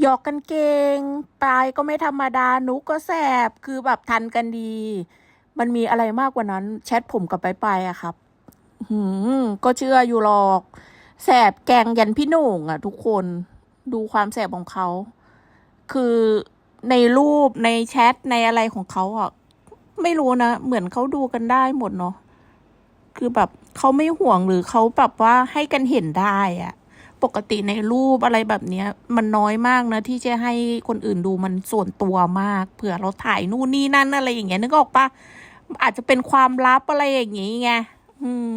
หยอกกันเก่งปลายก็ไม่ธรรมดาหนุกก็แสบคือแบบทันกันดี มันมีอะไรมากกว่านั้น แชทผมกับไปไปายอะครับหืมก็เชื่ออยู่หรอก แสบแกงยันพี่หนุ่งอะทุกคนดูความแสบของเขา คือในรูปในแชทในอะไรของเขาอะไม่รู้นะ เหมือนเขาดูกันได้หมดเนาะคือแบบเขาไม่ห่วงหรือเขาแบบว่าให้กันเห็นได้อะ ปกติในรูปอะไรแบบเนี้ย มันน้อยมากนะ ที่จะให้คนอื่นดูมันส่วนตัวมาก เผื่อเราถ่ายนู่นนี่นั่นอะไรอย่างเงี้ยนึกออกปะอาจจะเป็นความลับอะไรอย่างงี้ไงอืม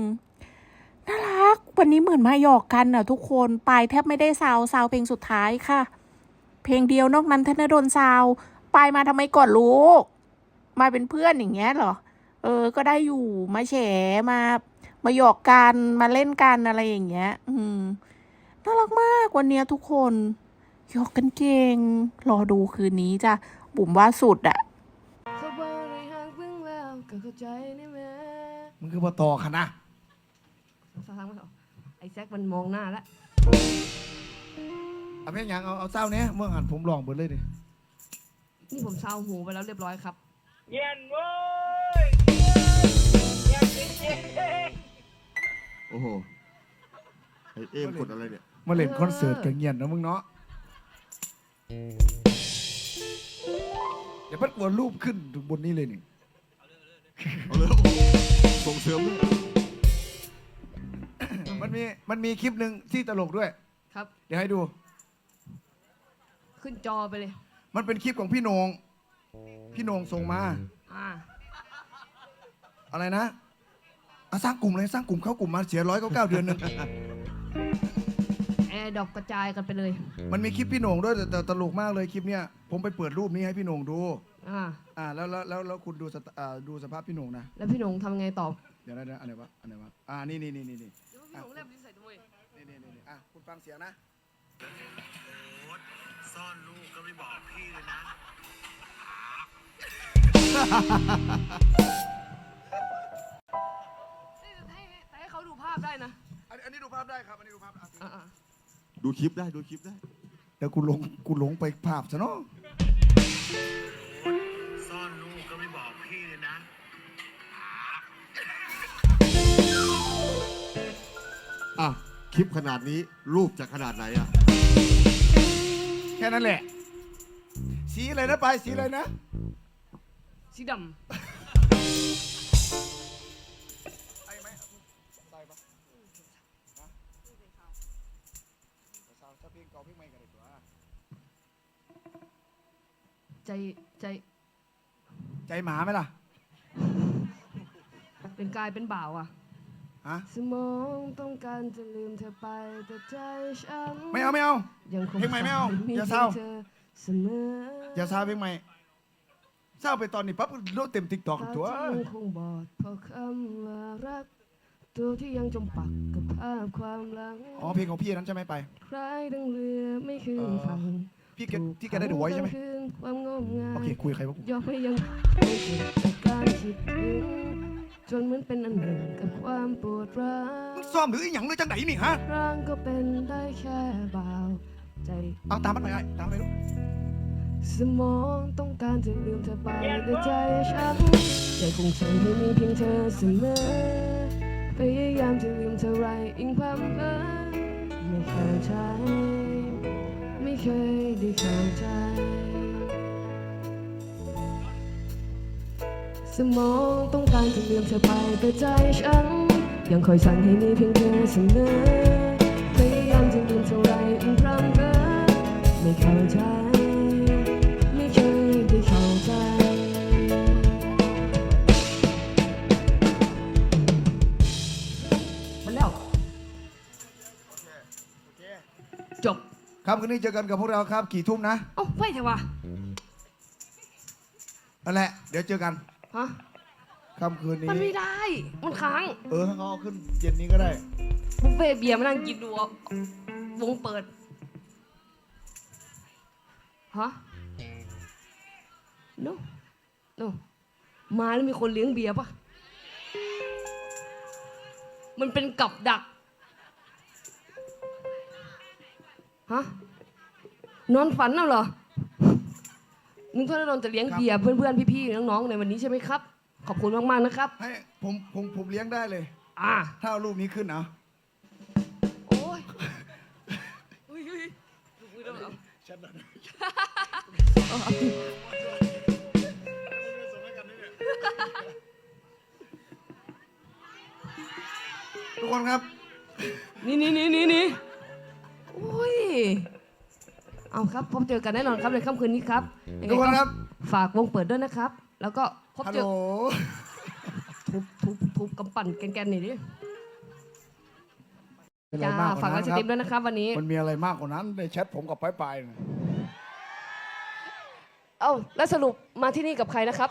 น่ารัก วันนี้เหมือนมาหยอกกันอะทุกคนปายแทบไม่ได้ซาวซาวเพลงสุดท้ายค่ะ เพลงเดียวนอกนั้นธนดลซาวปายมาทำไมก่อนลูกมาเป็นเพื่อนอย่างเงี้ยเหรอ เออ ก็ได้อยู่มาแฉมา มาหยอกกันมาเล่นกันอะไรอย่างเงี้ย อืม น่ารักมากวันเนี้ยทุกคนหยอกกันเก่ง รอดูคืนนี้จ้ะ บุ๋มว่าสุดอะเขาบอกในหางเพิ่งแล้วก็เข้าใจนี่แม่มึงคือบ่ต่อขนาดสาวทางมาสองไอ้แซกมันมองหน้าแล้วเอาเพลงหยังเอาเอาเศร้าเนี้ยเมื่อหันผมลองเบิดเลยดินี่ผมซาวหูไปแล้วเรียบร้อยครับ เย็นเว้ยเย็นจริงๆโอ้โหไอเอ็มกดอะไรเนี่ย มาเล่นคอนเสิร์ตกันเงียนนะมึงเนาะเดี๋ยวพัดกวนรูปขึ้นถึงบนนี้เลยนี่เอาเลยส่งเสริมด้วยมันมีมันมีคลิปหนึ่งที่ตลกด้วย ครับ เดี๋ยวให้ดู ขึ้นจอไปเลย มันเป็นคลิปของพี่โหนง พี่โหนงส่งมา อ่า อะไรนะอะสร้างกลุ่มเลยสร้างกลุ่มเข้ากลุ่มมาเสียร้อยเก้าเก้าเดือนหนึ่งแอร์ ดรอปกระจายกันไปเลย มันมีคลิปพี่โหนงด้วยแต่แต่ตลกมากเลยคลิปเนี้ยผมไปเปิดรูปนี้ให้พี่โหนงดู อ่า อ่าแล้วแล้วแล้วแล้วคุณดูสตอ่าดูสภาพพี่โหนงนะ แล้วพี่หนงทำไงต่อเดี๋ยวนะเดี๋ยวอันไหนวะอันไหนวะอ่านี่นี่นี่นี่นี่พี่หนงแลบลิ้นใส่ด้วยนี่นี่นี่นี่อะคุณฟังเสียงนะซ่อนลูกก็ไม่บอกพี่เลยนะ ดูคลิปได้ดูคลิปได้เดี๋ยวกูหลงกูหลงไปภาพซะเนาะซ่อนลูกก็ไม่บอกพี่เลยนะ อะคลิปขนาดนี้รูปจะขนาดไหนอะแค่นั้นแหละ สีอะไรนะไปายสีอะไรนะ สีดไเก่าเพลงใหม่กันดีกว่าำใจใจใจหมาไหมล่ะเป็นกายเป็นบ่าวอะฮะสมองต้องการจะลืมเธอไปแต่ใจฉันไม่เอาไม่เอา ยังคงเพลงใหม่ไม่เอาอย่าเศร้าอเสมออย่าซาเพลงใหม่เศร้าไปตอนนี้ปั๊บโลเต็มติ๊กต็อกตาตัวที่ยังคงบอดเพราะคำว่า ตัวที่ยังจมปักกับภาพความหลังอ๋อเพลงของพี่นั้นใช่ไหมไปใครดังเรือไม่คืนฝั่งพี่แกที่แกได้ดูไว้ใช่ไหมถูกขังคืนความงมงาย โอเคคุยกับใครวะกูยอมให้ยังไม่เจ็บจากการคิดถึงจนเหมือนเป็นอันหนึ่งกับความปวดร้ามึวงซ้อมหรืออีหยังเลยจังไหนนี่ฮะร่างก็เป็นได้แค่เบาใจเอาตามมันไปไอ้ตามไปลูกสมองต้องการจะลืมเธอไปแต่ใจฉันใจคงสั่งให้มีเพียงเธอเสมอ พยายามจะลืมเธอไรอิงความเพ้อไม่เข้าใจ ไม่เคยได้เข้าใจสมองต้องการจะลืมเธอไปแต่ใจฉัน ยังคอยสั่งให้มีเพียงเธอเสมอ จบครับคืนนี้เจอกันกับพวกเราครับกี่ทุ่มนะเอ้าไม่ใช่วะนั่นแหละเดี๋ยวเจอกันฮะค่ำคืนนี้มันไม่ได้ มันค้าง เออให้เขาเอาขึ้นเย็นนี้ก็ได้บุฟเฟ่ต์เบียร์มานั่งกินดูอะวงเปิดฮะ no no มาแล้วมีคนเลี้ยงเบียร์ปะมันเป็นกับดัก ฮะนอนฝันน่ะเหรอนึกว่าเราจะเลี้ยงครับเบียร์เพื่อนๆพี่ๆน้องๆในวันนี้ใช่ไหมครับ ขอบคุณมากๆนะครับ ให้ผมผมผมเลี้ยงได้เลย อ่าถ้าเอารูปนี้ขึ้นนะโอ้ยอุ้ยอุ้ยอุ้ยแล้วเหรอเอาเอาทุกคนครับ นี่นี่นี่นี่นี่โอ้ย เอาครับพบเจอกันแน่นอนครับในค่ำคืนนี้ครับยังไงทุกคนครับ ฝากวงเปิดด้วยนะครับ แล้วก็พบฮัลเจโหลอทุบทุบทุบกำปั่นแกนๆหน่อยดิเป็นอะไรจ้ามากกฝาว่ากไลนั้นฟ์สคตรัรีมด้วยนะครับ วันนี้ มันมีอะไรมากกว่านั้นในแชทผมกับปลายปลายๆน่ะเอ้าแล้วสรุปมาที่นี่กับใครนะครับ